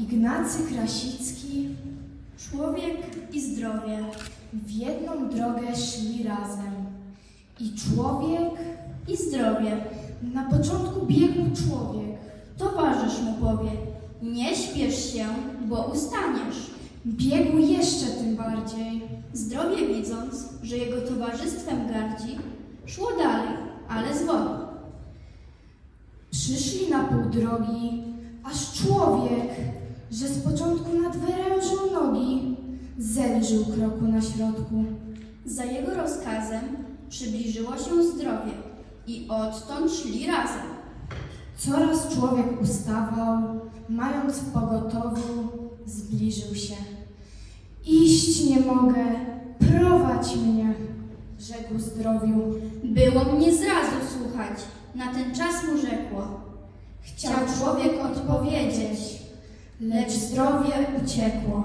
Ignacy Krasicki Człowiek i zdrowie. w jedną drogę szli razem. I człowiek, I zdrowie. na początku biegł człowiek. Towarzysz mu powie, nie śpiesz się, bo ustaniesz. Biegł jeszcze tym bardziej. Zdrowie widząc, że jego towarzystwem gardzi, szło dalej, ale zwolna. Przyszli na pół drogi, aż człowiek, że z początku nadwyrężył nogi, zelżył kroku na środku. Za jego rozkazem przybliżyło się zdrowie i odtąd szli razem. Coraz człowiek ustawał, mając w pogotowiu, zbliżył się. Iść nie mogę, prowadź mnie, rzekł zdrowiu. Było mnie zrazu słuchać, na ten czas mu rzekło. Chciał człowiek odpowiedzieć, Lecz zdrowie uciekło.